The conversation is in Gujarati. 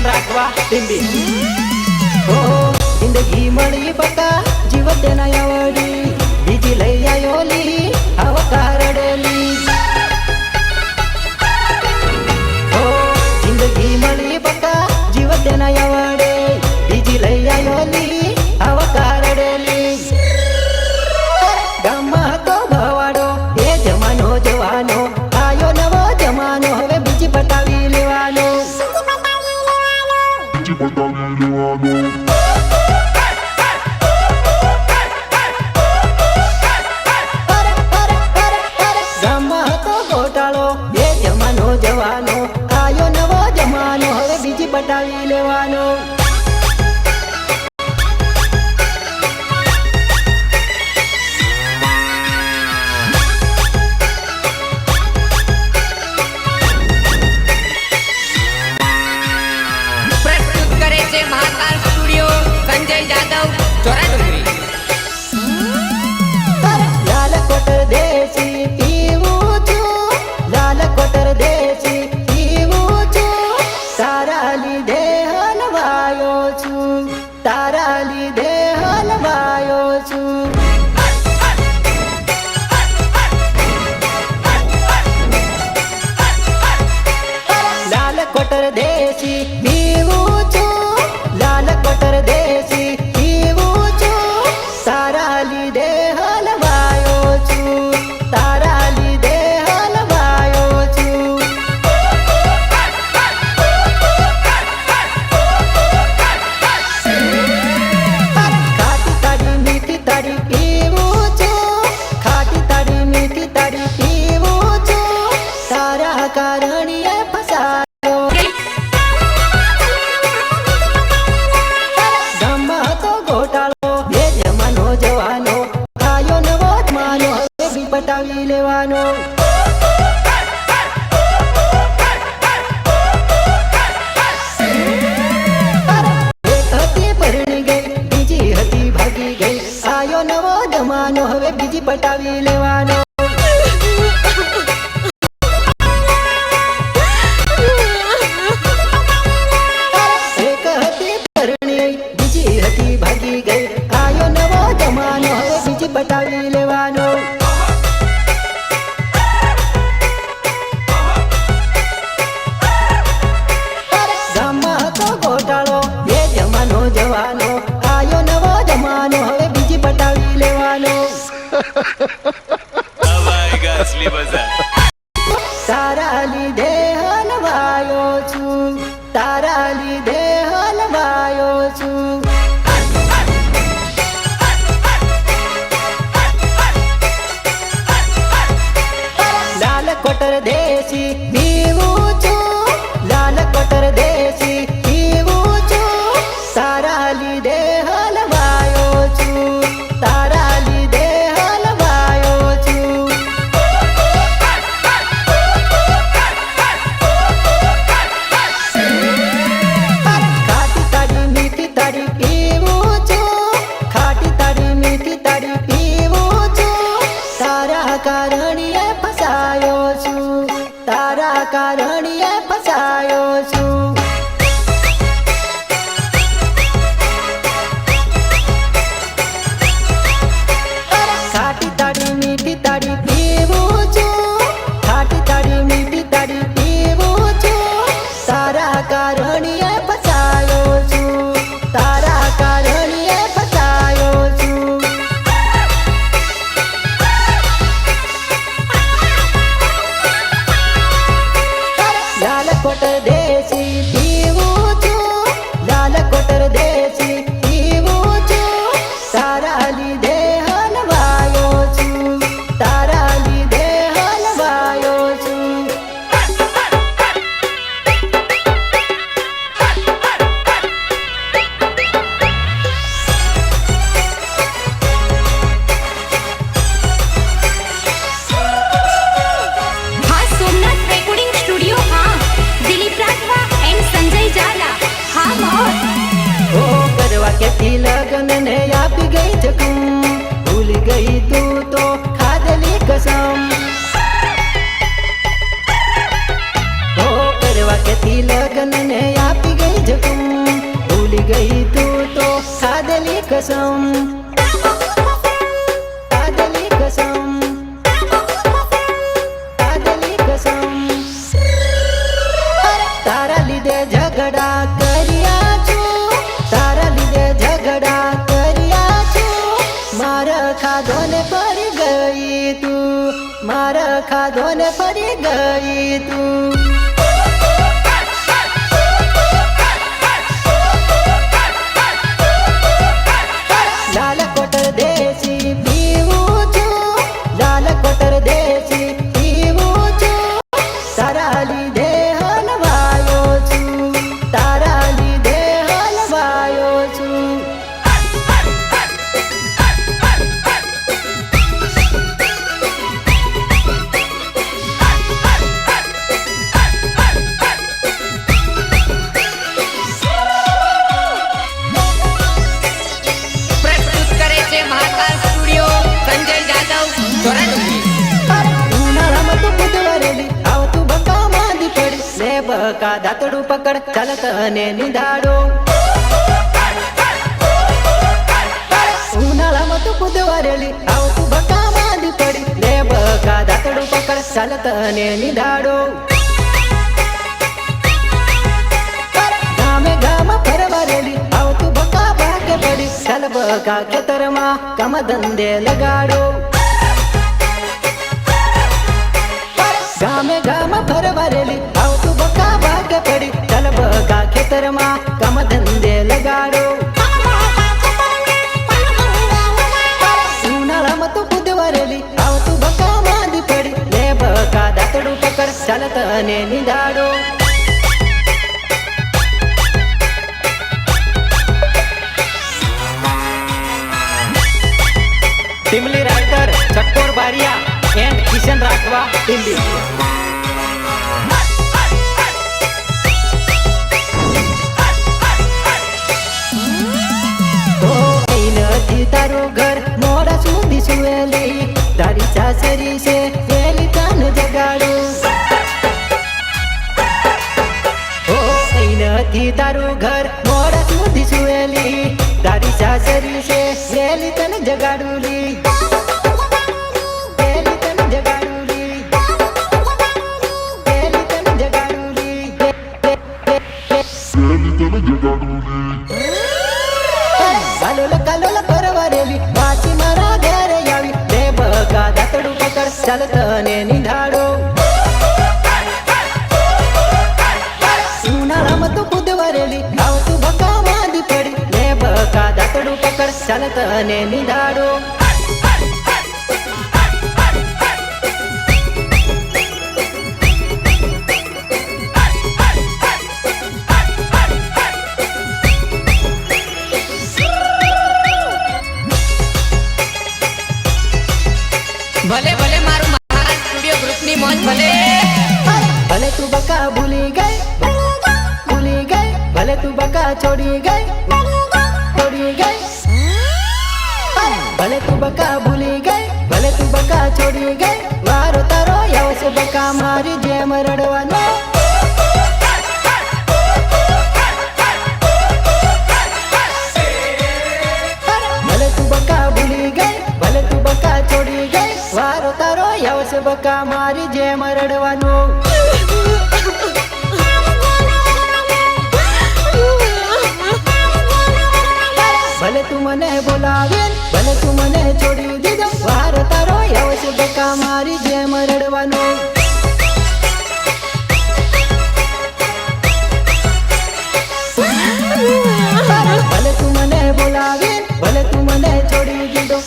ಏನ್ ಓ ಹಿಂದೆ ಈ ಮಳಿ ಬತ್ತ જીજી બતાવી લેવાનો. પ્રસ્તુત કરે છે મહાકાલ સ્ટુડિયો સંજય જાદવ ચોરાડું Chico. આવ્યો નવો જમાનો હવે બીજી પટાવી લેવાનો. તારા લીધે sound બકા દાતડું પકડ ચાલત અને નિદાડો. ઉનાળામાં તો કુદવારેલી આવતું બકા માંડી પડી. લે બકા દાતડું પકડ ચાલત અને નિદાડો. ગામે ગામાં ફરવારેલી આવતું બકા ભાગે પડી. ચાલ બકા ખેતરમાં કામ ધંધે લગાડો. ગામે ગામાં ફરવારેલી આવતું બકા ભાગે પડી ચાલ બકા ખેતરમાં કામ ધંધે લગાડો ઉનાળામાં તો બુધવારેલી આવતું બકા માંદી પડી લે બકા દાતડું પકડ ચાલત અને નિદાડો ટીમલી રાઇટર ચક્કોર બારિયા એન્ડ કિશન રાખવા દિલ્હી સાસરી છે વેલી તન જગાડું ઓ નથી તારું ઘર મોડા સુધી સુવેલી તારી સાસરી છે વેલી તન જગાડું લી પકડ ચાલ તને નિધાડો ઉનાળામાં તો બુધવારેલી આવતું બકા માંદી પડી બે બગા દાતડું પકડ ચાલ તને મારી જેમ રડવાનો ભલે તું બકા ભૂલી ગઈ ભલે તું બકા છોડી ગઈ વારો તારો આવશે બકા મારી જેમ રડવાનો ભલે તું મને બોલાવે ભલે તું મને છોડી દીધો વારો તારો આવશે બકા મારી જેમ રડવાનો ભલે તું મને બોલાવે ભલે તું મને છોડી દીધો